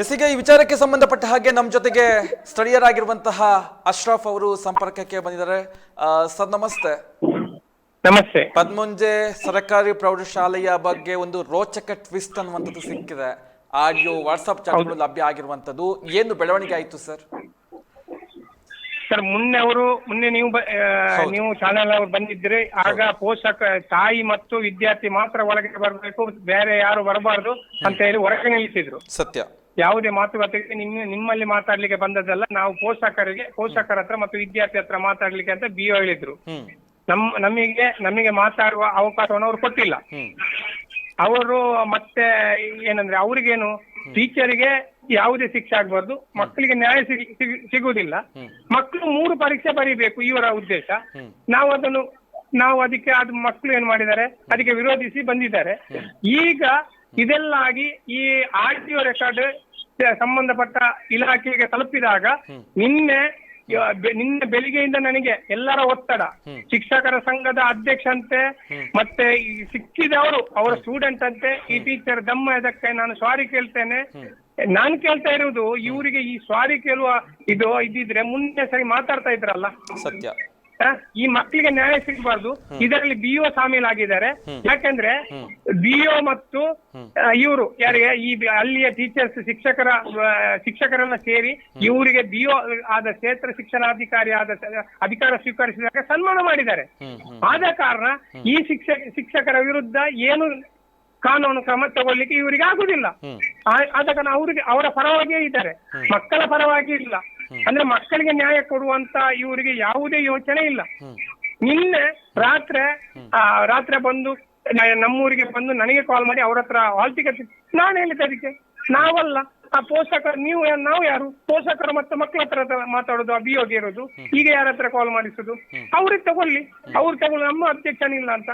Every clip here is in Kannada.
ಎಸ್ ಈಗ ಈ ವಿಚಾರಕ್ಕೆ ಸಂಬಂಧಪಟ್ಟ ಹಾಗೆ ನಮ್ಮ ಜೊತೆಗೆ ಸ್ಥಳೀಯರಾಗಿರುವಂತಹ ಅಶ್ರಫ್ ಅವರು ಸಂಪರ್ಕಕ್ಕೆ ಬಂದಿದ್ದಾರೆ. ಸರ್ ನಮಸ್ತೆ. ನಮಸ್ತೆ. ಪದ್ಮುಂಜೆ ಸರ್ಕಾರಿ ಪ್ರೌಢಶಾಲೆಯ ಬಗ್ಗೆ ಒಂದು ರೋಚಕ ಟ್ವಿಸ್ಟ್ ಅನ್ನುವಂಥದ್ದು ಸಿಕ್ಕಿದೆ. ಆಡಿಯೋ ವಾಟ್ಸ್ಆಪ್ ಚಾಟ್ಗಳು ಲಭ್ಯ ಆಗಿರುವಂತದ್ದು ಏನು ಬೆಳವಣಿಗೆ ಆಯ್ತು ಸರ್? ಸರ್ ಮುನ್ನೆ ಅವರು ಮುನ್ನೆ ನೀವು ನೀವು ಚಾನೆಲ್ ಅವರು ಬಂದಿದ್ರೆ ಆಗ ಪೋಷಕ ತಾಯಿ ಮತ್ತು ವಿದ್ಯಾರ್ಥಿ ಮಾತ್ರ ಒಳಗೆ ಬರಬೇಕು. ಬೇರೆ ಯಾರು ಬರಬಾರ್ದು ಅಂತ ಹೇಳಿ ಹೊರಗೆ ನಿಲ್ಲಿಸಿದ್ರು. ಸತ್ಯ. ಯಾವುದೇ ಮಾತುಕತೆಗೆ ನಿಮ್ಮ ನಿಮ್ಮಲ್ಲಿ ಮಾತಾಡ್ಲಿಕ್ಕೆ ಬಂದದ್ದಲ್ಲ ನಾವು ಪೋಷಕರಿಗೆ ಪೋಷಕರ ಹತ್ರ ಮತ್ತು ವಿದ್ಯಾರ್ಥಿ ಹತ್ರ ಮಾತಾಡ್ಲಿಕ್ಕೆ ಅಂತ ಬಿಒ ಹೇಳಿದ್ರು. ನಮ್ ನಮಗೆ ನಮಗೆ ಮಾತಾಡುವ ಅವಕಾಶವನ್ನು ಅವ್ರು ಕೊಟ್ಟಿಲ್ಲ. ಅವರು ಮತ್ತೆ ಏನಂದ್ರೆ ಅವ್ರಿಗೇನು ಟೀಚರಿಗೆ ಯಾವುದೇ ಶಿಕ್ಷೆ ಆಗ್ಬಾರ್ದು ಮಕ್ಕಳಿಗೆ ನ್ಯಾಯ ಸಿಗ್- ಸಿಗ್- ಸಿಗುವುದಿಲ್ಲ. ಮಕ್ಕಳು ಮೂರು ಪರೀಕ್ಷೆ ಬರೀಬೇಕು ಇವರ ಉದ್ದೇಶ. ನಾವು ಅದನ್ನು ನಾವು ಅದಕ್ಕೆ ಅದು ಮಕ್ಕಳು ಏನ್ ಮಾಡಿದ್ದಾರೆ ಅದಕ್ಕೆ ವಿರೋಧಿಸಿ ಬಂದಿದ್ದಾರೆ. ಈಗ ಇದೆಲ್ಲ ಆಗಿ ಈ ಆರ್ ಟಿ ಒ ರೆಕಾರ್ಡ್ ಸಂಬಂಧಪಟ್ಟ ಇಲಾಖೆಗೆ ತಲುಪಿದಾಗ ನಿನ್ನೆ ನಿನ್ನೆ ಬೆಳಿಗ್ಗೆಯಿಂದ ನನಗೆ ಎಲ್ಲರ ಒತ್ತಡ. ಶಿಕ್ಷಕರ ಸಂಘದ ಅಧ್ಯಕ್ಷಂತೆ ಮತ್ತೆ ಈ ಸಿಕ್ಕಿದವರು ಅವರ ಸ್ಟೂಡೆಂಟ್ ಅಂತೆ ಈ ಟೀಚರ್ ದಮ್ಮ ಇದಕ್ಕೆ ನಾನು ಸಾರಿ ಕೇಳ್ತೇನೆ. ನಾನ್ ಕೇಳ್ತಾ ಇರುವುದು ಇವರಿಗೆ ಈ ಸಾರಿ ಕೇಳುವ ಇದು ಇದ್ದಿದ್ರೆ ಮುಂದೆ ಸರಿ ಮಾತಾಡ್ತಾ ಇದ್ರಲ್ಲ. ಸತ್ಯ. ಈ ಮಕ್ಕಳಿಗೆ ನ್ಯಾಯ ಸಿಗಬಾರ್ದು. ಇದರಲ್ಲಿ ಬಿಒ ಸಾಮೀಲಾಗಿದ್ದಾರೆ ಯಾಕಂದ್ರೆ ಬಿಒ ಮತ್ತು ಇವರು ಯಾರಿಗೆ ಈ ಅಲ್ಲಿಯ ಟೀಚರ್ಸ್ ಶಿಕ್ಷಕರ ಶಿಕ್ಷಕರನ್ನ ಸೇರಿ ಇವರಿಗೆ ಬಿಒ ಆದ ಕ್ಷೇತ್ರ ಶಿಕ್ಷಣಾಧಿಕಾರಿ ಆದ ಅಧಿಕಾರ ಸ್ವೀಕರಿಸಿದಾಗ ಸನ್ಮಾನ ಮಾಡಿದ್ದಾರೆ. ಆದ ಕಾರಣ ಈ ಶಿಕ್ಷಕ ಶಿಕ್ಷಕರ ವಿರುದ್ಧ ಏನು ಕಾನೂನು ಕ್ರಮ ತಗೊಳ್ಳಿಕ್ಕೆ ಇವರಿಗೆ ಆಗುದಿಲ್ಲ. ಆದ ಕಾರಣ ಅವರಿಗೆ ಅವರ ಪರವಾಗಿಯೇ ಇದ್ದಾರೆ. ಮಕ್ಕಳ ಪರವಾಗಿ ಇಲ್ಲ. ಅಂದ್ರೆ ಮಕ್ಕಳಿಗೆ ನ್ಯಾಯ ಕೊಡುವಂತ ಇವರಿಗೆ ಯಾವುದೇ ಯೋಚನೆ ಇಲ್ಲ. ನಿನ್ನೆ ರಾತ್ರಿ ಆ, ರಾತ್ರಿ ಬಂದು ನಮ್ಮೂರಿಗೆ ಬಂದು ನನಗೆ ಕಾಲ್ ಮಾಡಿ ಅವ್ರ ಹತ್ರ ಹಾಲ್ ಟಿಕೆಟ್ ನಾನು ಹೇಳಿದ್ದೆ ಅದಕ್ಕೆ. ನಾವಲ್ಲ. ಆ ಪೋಷಕರು ನೀವು ನಾವು ಯಾರು? ಪೋಷಕರು ಮತ್ತೆ ಮಕ್ಕಳ ಹತ್ರ ಹತ್ರ ಮಾತಾಡೋದು ಅಭಿಯೋಗ ಇರೋದು. ಈಗ ಯಾರ ಹತ್ರ ಕಾಲ್ ಮಾಡಿಸುದು? ಅವ್ರಿಗೆ ತಗೊಳ್ಳಿ. ಅವ್ರು ತಗೊಳ್ಳಿ. ನಮ್ಮ ಅಧ್ಯಕ್ಷನಿಲ್ಲ ಅಂತ.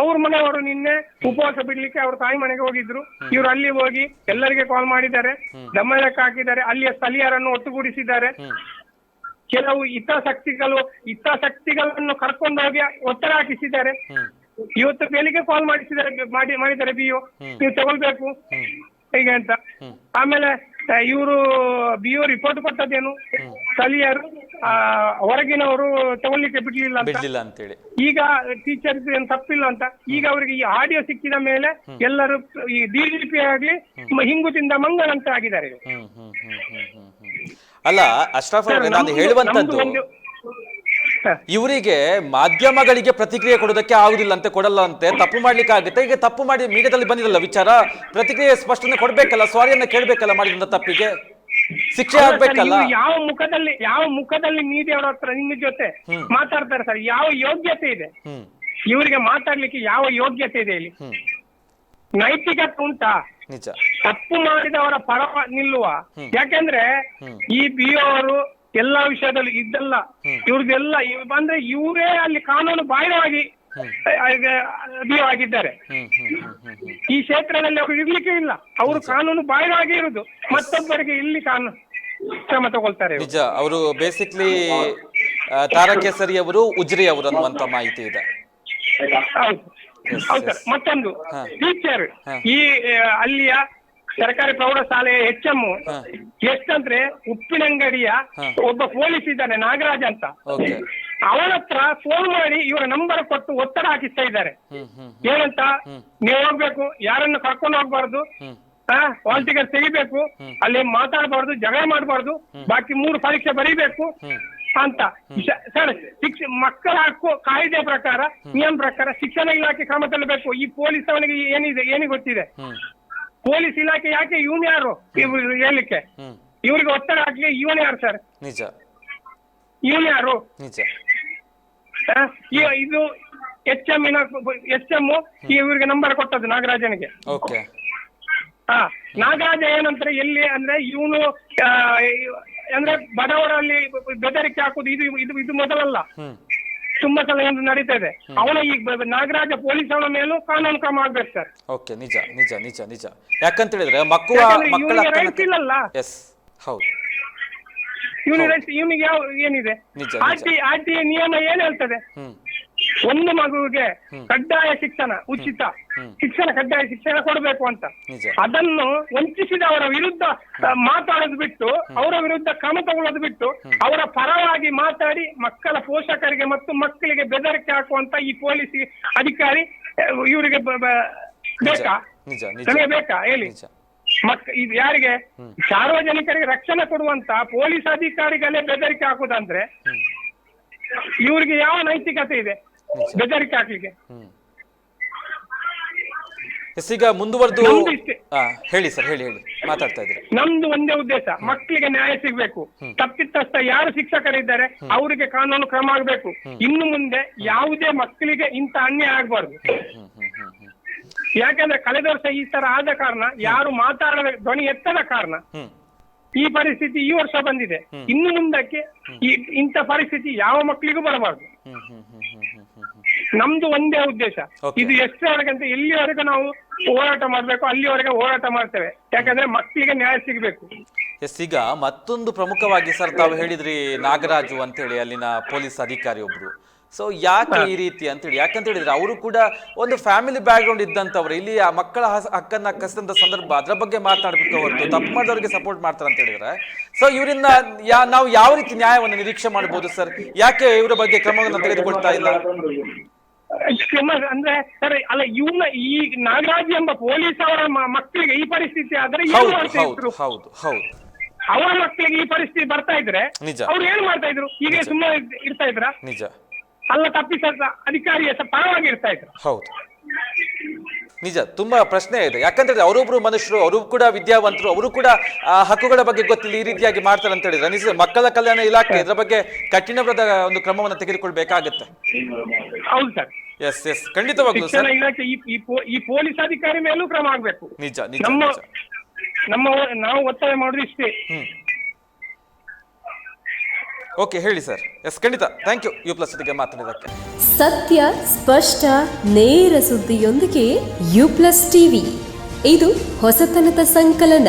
ಅವ್ರ ಮನೆಯವರು ನಿನ್ನೆ ಉಪವಾಸ ಬಿಡ್ಲಿಕ್ಕೆ ಅವ್ರ ತಾಯಿ ಮನೆಗೆ ಹೋಗಿದ್ರು. ಇವ್ರು ಅಲ್ಲಿ ಹೋಗಿ ಎಲ್ಲರಿಗೆ ಕಾಲ್ ಮಾಡಿದ್ದಾರೆ. ದಮ್ಮಳಕ್ಕೆ ಹಾಕಿದ್ದಾರೆ. ಅಲ್ಲಿಯ ಸ್ಥಳೀಯರನ್ನು ಒಟ್ಟುಗೂಡಿಸಿದ್ದಾರೆ. ಕೆಲವು ಹಿತಾಸಕ್ತಿಗಳು ಹಿತಾಸಕ್ತಿಗಳನ್ನು ಕರ್ಕೊಂಡೋಗಿ ಒತ್ತಡ ಹಾಕಿಸಿದ್ದಾರೆ. ಇವತ್ತು ಬೆಳಿಗ್ಗೆ ಕಾಲ್ ಮಾಡಿಸಿದ್ದಾರೆ ಮಾಡಿ ಮಾಡಿದ್ದಾರೆ ಬಿಒ ನೀವು ತಗೊಳ್ಬೇಕು. ಹೀಗೆ ಅಂತ. ಆಮೇಲೆ ಇವರು ಬಿಒ ರಿಪೋರ್ಟ್ ಕೊಟ್ಟದ್ದೇನು? ಸ್ಥಳೀಯರು ಹೊರಗಿನವರು ತಗೊಳ್ಳಿಕ್ಕೆ ಬಿಡ್ಲಿಲ್ಲ ಅಂತ? ಬಿಡ್ಲಿಲ್ಲ ಅಂತೇಳಿ. ಈಗ ಟೀಚರ್ ಏನ್ ತಪ್ಪಿಲ್ಲ ಅಂತ? ಈಗ ಅವರಿಗೆ ಈ ಆಡಿಯೋ ಸಿಕ್ಕಿದ ಮೇಲೆ ಎಲ್ಲರೂ ಈ ಡಿಜಿಪಿ ಆಗ್ಲಿ ಹಿಂಗುತಿಂದ ಹಿಂಗು ತಿಂದ ಮಂಗಲ್ ಅಂತ ಆಗಿದ್ದಾರೆ ಅಲ್ಲ ಅಶ್ರಫ್ ಅವರೇ ನಾನು ಹೇಳುವಂತದ್ದು ಇವರಿಗೆ ಮಾಧ್ಯಮಗಳಿಗೆ ಪ್ರತಿಕ್ರಿಯೆ ಕೊಡೋದಕ್ಕೆ ಆಗುದಿಲ್ಲ ಅಂತ ಕೊಡಲ್ಲ ಅಂತೆ ತಪ್ಪು ಮಾಡ್ಲಿಕ್ಕೆ ಆಗುತ್ತೆ. ಈಗ ತಪ್ಪು ಮಾಡಿ ಮೀಡಿಯಾದಲ್ಲಿ ಬಂದಿರಲ್ಲ ವಿಚಾರ ಪ್ರತಿಕ್ರಿಯೆ ಸ್ಪಷ್ಟನೆ ಕೊಡ್ಬೇಕಲ್ಲ ಸಾರಿಯನ್ನ ಕೇಳ್ಬೇಕಲ್ಲ ಮಾಡಿದಂತ ತಪ್ಪಿಗೆ? ಶಿಕ್ಷೆ ಆಗ್ಬೇಕಲ್ಲ? ಯಾವ ಮುಖದಲ್ಲಿ ಯಾವ ಮುಖದಲ್ಲಿ ಮೀಡಿಯಾವ್ರ ಹತ್ರ ನಿಮ್ಮ ಜೊತೆ ಮಾತಾಡ್ತಾರೆ ಸರ್ ಯಾವ ಯೋಗ್ಯತೆ ಇದೆ? ಇವರಿಗೆ ಮಾತಾಡ್ಲಿಕ್ಕೆ ಯಾವ ಯೋಗ್ಯತೆ ಇದೆ ಇಲ್ಲಿ? ನೈತಿಕತೆ ಉಂಟಾ? ನಿಜ. ತಪ್ಪು ಮಾಡಿದವರ ಪರ ನಿಲ್ಲುವ. ಯಾಕೆಂದ್ರೆ ಈ ಬಿ ಅವರು ಎಲ್ಲಾ ವಿಷಯದಲ್ಲಿ ಇದ್ದಲ್ಲ ಇವ್ರದ್ದೆಲ್ಲ ಇವ್- ಅಂದ್ರೆ ಇವರೇ ಅಲ್ಲಿ ಕಾನೂನು ಬಾಹಿರವಾಗಿ ಆಗಿದ್ದಾರೆ ಈ ಕ್ಷೇತ್ರದಲ್ಲಿ ಅವರು ಇರ್ಲಿಕ್ಕೆ ಇಲ್ಲ. ಅವರು ಕಾನೂನು ಬಾಹಿರವಾಗಿ ಇರುದು. ಮತ್ತೊಬ್ಬರಿಗೆ ಇಲ್ಲಿ ಕಾನೂನು ಕ್ರಮ ತಗೊಳ್ತಾರೆ ನಿಜ. ಅವರು ಬೇಸಿಕ್ಲಿ ತಾರಕೇಸರಿ ಅವರು ಉಜ್ರಿ ಅವರು ಅನ್ನುವಂತ ಮಾಹಿತಿ ಇದೆ. ಹೌದು. ಮತ್ತೊಂದು. ಟೀಚರ್. ಈ ಅಲ್ಲಿಯ ಸರ್ಕಾರಿ ಪ್ರೌಢಶಾಲೆಯ ಎಚ್ ಎಂ. ಎಷ್ಟಂದ್ರೆ ಉಪ್ಪಿನಂಗಡಿಯ ಒಬ್ಬ ಪೊಲೀಸ್ ಇದ್ದಾನೆ ನಾಗರಾಜ್ ಅಂತ. ಅವನ ಹತ್ರ ಫೋನ್ ಮಾಡಿ ಇವರ ನಂಬರ್ ಕೊಟ್ಟು ಒತ್ತಡ ಹಾಕಿಸ್ತಾ ಇದ್ದಾರೆ. ಏನಂತ? ನೀವು ಹೋಗ್ಬೇಕು ಯಾರನ್ನು ಕರ್ಕೊಂಡು ಹೋಗ್ಬಾರ್ದು? ಹಾಲ್ ತೆಗಿಬೇಕು. ಅಲ್ಲಿ ಮಾತಾಡಬಾರ್ದು ಜಗಳ ಮಾಡಬಾರ್ದು. ಬಾಕಿ ಮೂರು ಪರೀಕ್ಷೆ ಬರೀಬೇಕು ಅಂತ. ಸರ್ ಶಿಕ್ಷ ಮಕ್ಕಳ ಹಕ್ಕು ಕಾಯ್ದೆ ಪ್ರಕಾರ ನಿಯಮ ಪ್ರಕಾರ ಶಿಕ್ಷಣ ಇಲಾಖೆ ಕ್ರಮ ತಲ್ಲಬೇಕು ಈ ಪೊಲೀಸ್ ಅವನಿಗೆ ಏನಿದೆ ಏನಿಗೆ ಗೊತ್ತಿದೆ? ಪೊಲೀಸ್ ಇಲಾಖೆ ಯಾಕೆ ಇವನ್ ಯಾರು? ಇವ್ರು ಹೇಳಲಿಕ್ಕೆ? ಇವ್ರಿಗೆ ಒತ್ತಡ ಹಾಕ್ಲಿ ಇವನ್ ಯಾರು ಸರ್? ನಿಜ. ಇವನ್ ಯಾರು? ನಿಜ. ಈ- ಇದು ಎಚ್ ಎಂ ಎಚ್ ಎಂ ಇವರಿಗೆ ನಂಬರ್ ಕೊಟ್ಟದ್ದು ನಾಗರಾಜನಿಗೆ. ಓಕೆ. ಹಾ ನಾಗರಾಜ ಏನಂತಾರೆ ಎಲ್ಲಿ ಅಂದ್ರೆ ಇವನು ಅಂದ್ರೆ ಬಡವರಲ್ಲಿ ಬೆದರಿಕೆ ಹಾಕುದು ಇದು ಇದು ಇದು ಮೊದಲಲ್ಲ. ತುಂಬಾ ಸಲ ಏನು ನಡೀತಾ ಇದೆ. ಅವನ ಈ ನಾಗರಾಜ ಪೊಲೀಸ್ ಅವನ ಮೇಲೂ ಕಾನೂನು ಕ್ರಮ ಆಗ್ಬೇಕು ಸರ್. ಓಕೆ ನಿಜ ನಿಜ ನಿಜ ನಿಜ. ಯಾಕಂತ ಹೇಳಿದ್ರೆ ಮಕ್ಕಳ ಮಕ್ಕಳ ರೈಟ್ ಇಲ್ಲಲ್ಲ. ಎಸ್ ಹೌದು. ಇವನಿಗೆ ರೈಟ್ ಇವನಿಗೆ ಯಾವ ಏನಿದೆ? ನಿಜ, ಆರ್ ಟಿ ಆರ್ ಟಿ ನಿಯಮ ಏನ್ ಹೇಳ್ತದೆ? ಹ್ಮ್. ಒಂದು ಮಗುವಿಗೆ ಕಡ್ಡಾಯ ಶಿಕ್ಷಣ ಉಚಿತ. ಶಿಕ್ಷಣ ಕಡ್ಡಾಯ ಶಿಕ್ಷಣ ಕೊಡಬೇಕು ಅಂತ. ಅದನ್ನು ಅದನ್ನು ವಂಚಿಸಿದವರ ವಿರುದ್ಧ ಆ, ಮಾತಾಡೋದು ಬಿಟ್ಟು ಅವರ ವಿರುದ್ಧ ಕ್ರಮ ತಗೊಳ್ಳೋದು ಬಿಟ್ಟು ಅವರ ಪರವಾಗಿ ಮಾತಾಡಿ ಮಕ್ಕಳ ಪೋಷಕರಿಗೆ ಮತ್ತು ಮಕ್ಕಳಿಗೆ ಬೆದರಿಕೆ ಹಾಕುವಂತ ಈ ಪೊಲೀಸ್ ಅಧಿಕಾರಿ ಆ, ಇವರಿಗೆ ಬ- ಬ- ಬೇಕಾ? ನಿಜ ನಿಜ. ನನಗೆ ಬೇಕಾ? ಹೇಳಿ. ನಿಜ. ಮಕ್ ಇದು ಯಾರಿಗೆ? ಸಾರ್ವಜನಿಕರಿಗೆ ರಕ್ಷಣೆ ಕೊಡುವಂತ ಪೊಲೀಸ್ ಅಧಿಕಾರಿಗಳೇ ಬೆದರಿಕೆ ಹಾಕುದಂದ್ರೆ ಇವರಿಗೆ ಯಾವ ನೈತಿಕತೆ ಇದೆ? ಬೆದರಿಕೆ ಹಾಕ್ಲಿಕ್ಕೆ. ಈಗ ಮುಂದುವರೆದು ಹೇಳಿ ಸರ್ ಹೇಳಿ ಹೇಳಿ. ಮಾತಾಡ್ತಾ ಇದ್ರಿ. ನಮ್ದು ಒಂದೇ ಉದ್ದೇಶ ಮಕ್ಕಳಿಗೆ ನ್ಯಾಯ ಸಿಗ್ಬೇಕು. ತಪ್ಪಿತಸ್ಥ ಯಾರು ಶಿಕ್ಷಕರಿದ್ದಾರೆ ಅವರಿಗೆ ಕಾನೂನು ಕ್ರಮ ಆಗ್ಬೇಕು. ಇನ್ನು ಮುಂದೆ ಯಾವುದೇ ಮಕ್ಕಳಿಗೆ ಇಂಥ ಅನ್ಯಾಯ ಆಗ್ಬಾರ್ದು. ಯಾಕಂದ್ರೆ ಕಳೆದ ವರ್ಷ ಈ ತರ ಆದ ಕಾರಣ ಯಾರು ಮಾತಾಡದ ಧ್ವನಿ ಎತ್ತದ ಕಾರಣ ಈ ಪರಿಸ್ಥಿತಿ ಈ ವರ್ಷ ಬಂದಿದೆ. ಇನ್ನು ಮುಂದಕ್ಕೆ ಈ ಇಂಥ ಪರಿಸ್ಥಿತಿ ಯಾವ ಮಕ್ಕಳಿಗೂ ಬರಬಾರ್ದು. ನಮ್ದು ಒಂದೇ ಉದ್ದೇಶ. ಇದು ಎಷ್ಟರವರೆಗೆ ಅಂತ ಎಲ್ಲಿವರೆಗೂ ನಾವು ಹೋರಾಟ ಮಾಡಬೇಕು ಅಲ್ಲಿವರೆಗೆ ಹೋರಾಟ ಮಾಡ್ತೇವೆ. ಯಾಕಂದ್ರೆ ಮಕ್ಕಳಿಗೆ ನ್ಯಾಯ ಸಿಗಬೇಕು. ಎಸ್ ಈಗ ಮತ್ತೊಂದು ಪ್ರಮುಖವಾಗಿ ಸರ್ ತಾವು ಹೇಳಿದ್ರಿ ನಾಗರಾಜು ಅಂತ ಹೇಳಿ ಅಲ್ಲಿನ ಪೊಲೀಸ್ ಅಧಿಕಾರಿ ಒಬ್ರು ಸೊ ಯಾಕೆ ಈ ರೀತಿ ಅಂತ ಹೇಳಿ ಯಾಕಂತ ಹೇಳಿದ್ರೆ ಅವರು ಕೂಡ ಒಂದು ಫ್ಯಾಮಿಲಿ ಬ್ಯಾಕ್ ಗ್ರೌಂಡ್ ಇದ್ದಂತವ್ರು ಇಲ್ಲಿ ಆ ಮಕ್ಕಳ ಹಕ್ಕನ್ನ ಕಸಿದಂತ ಸಂದರ್ಭ ಅದ್ರ ಬಗ್ಗೆ ಮಾತಾಡ್ಬೇಕು ಹೊರತು. ತಪ್ಪು ಮಾಡಿದವರಿಗೆ ಸಪೋರ್ಟ್ ಮಾಡ್ತಾರೆ ಅಂತ ಹೇಳಿದ್ರೆ. ಸೊ ಇವರಿಂದ ಯಾ ನಾವು ಯಾವ ರೀತಿ ನ್ಯಾಯವನ್ನು ನಿರೀಕ್ಷೆ ಮಾಡಬಹುದು ಸರ್? ಯಾಕೆ ಇವರ ಬಗ್ಗೆ ಕ್ರಮವನ್ನು ತೆಗೆದುಕೊಳ್ತಾ ಇಲ್ಲ? ಅಂದ್ರೆ ಸರ್ ಅಲ್ಲ ಇವನ ಈ ನಾಗರಾಜ್ ಎಂಬ ಪೊಲೀಸ್ ಅವರ ಮಕ್ಕಳಿಗೆ ಈ ಪರಿಸ್ಥಿತಿ ಆದ್ರೆ ಹೌದು ಹೌದು ಹೌದು ಅವರ ಮಕ್ಕಳಿಗೆ ಈ ಪರಿಸ್ಥಿತಿ ಬರ್ತಾ ಇದ್ರೆ. ಅವ್ರು ಏನ್ ಮಾಡ್ತಾ ಇದ್ರು? ಈಗ ಸುಮ್ಮನೆ ಇರ್ತಾ ಇದ್ರ? ನಿಜ. ಅಲ್ಲ ತಪ್ಪಿಸದ ಅಧಿಕಾರಿಯ ಸಹ ಪರವಾಗಿ ಇರ್ತಾ ಇದ್ರು. ಹೌದು. ನಿಜ ತುಂಬಾ ಪ್ರಶ್ನೆ ಇದೆ. ಯಾಕಂದ್ರೆ ಅವರೊಬ್ರು ಮನುಷ್ಯರು ಅವರು ಕೂಡ ವಿದ್ಯಾವಂತರು ಅವರು ಕೂಡ ಆ, ಹಕ್ಕುಗಳ ಬಗ್ಗೆ ಗೊತ್ತಿಲ್ಲ ಈ ರೀತಿಯಾಗಿ ಮಾಡ್ತಾರೆ ಅಂತ ಹೇಳಿದ್ರೆ. ನಿಜ ಮಕ್ಕಳ ಕಲ್ಯಾಣ ಇಲಾಖೆ ಇದರ ಬಗ್ಗೆ ಕಠಿಣವಾದ ಒಂದು ಕ್ರಮವನ್ನು ತೆಗೆದುಕೊಳ್ಬೇಕಾಗತ್ತೆ. ಹೌದು ಸರ್. ಎಸ್ ಎಸ್ ಖಂಡಿತವಾಗ್ಲೂ ಶಿಕ್ಷಣ ಸರ್ ಇಲಾಖೆ ಈ- ಈ ಪೊ- ಈ ಪೊಲೀಸ್ ಅಧಿಕಾರಿ ಮೇಲೂ ಕ್ರಮ ಆಗ್ಬೇಕು. ನಿಜ ನಿಜ ನಮ್ಮ ನಿಜ. ನಮ್ಮ ನಾವು ಒತ್ತಾಯ ಮಾಡುದು ಇಷ್ಟೇ. ಹ್ಮ್. ಓಕೆ ಹೇಳಿ ಸರ್ ಎಸ್ ಖಂಡಿತ. ಥ್ಯಾಂಕ್ ಯು ಯು ಪ್ಲಸ್ ಜೊತೆಗೆ ಮಾತಾಡಿದಕ್ಕೆ ಸತ್ಯ, ಸ್ಪಷ್ಟ, ನೇರ ಸುದ್ದಿಯೊಂದಿಗೆ ಯು ಪ್ಲಸ್ ಟಿವಿ ಇದು ಹೊಸತನದ ಸಂಕಲನ.